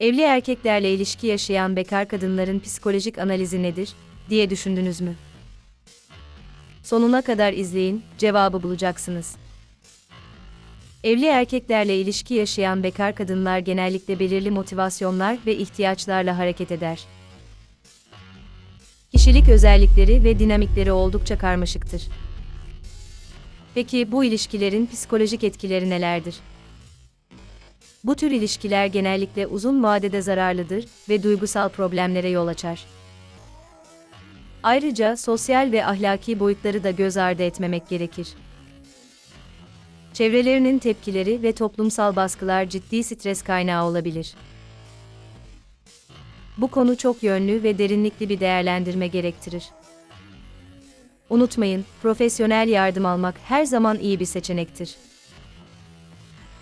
Evli erkeklerle ilişki yaşayan bekar kadınların psikolojik analizi nedir diye düşündünüz mü? Sonuna kadar izleyin, cevabı bulacaksınız. Evli erkeklerle ilişki yaşayan bekar kadınlar genellikle belirli motivasyonlar ve ihtiyaçlarla hareket eder. Kişilik özellikleri ve dinamikleri oldukça karmaşıktır. Peki bu ilişkilerin psikolojik etkileri nelerdir? Bu tür ilişkiler genellikle uzun vadede zararlıdır ve duygusal problemlere yol açar. Ayrıca sosyal ve ahlaki boyutları da göz ardı etmemek gerekir. Çevrelerinin tepkileri ve toplumsal baskılar ciddi stres kaynağı olabilir. Bu konu çok yönlü ve derinlikli bir değerlendirme gerektirir. Unutmayın, profesyonel yardım almak her zaman iyi bir seçenektir.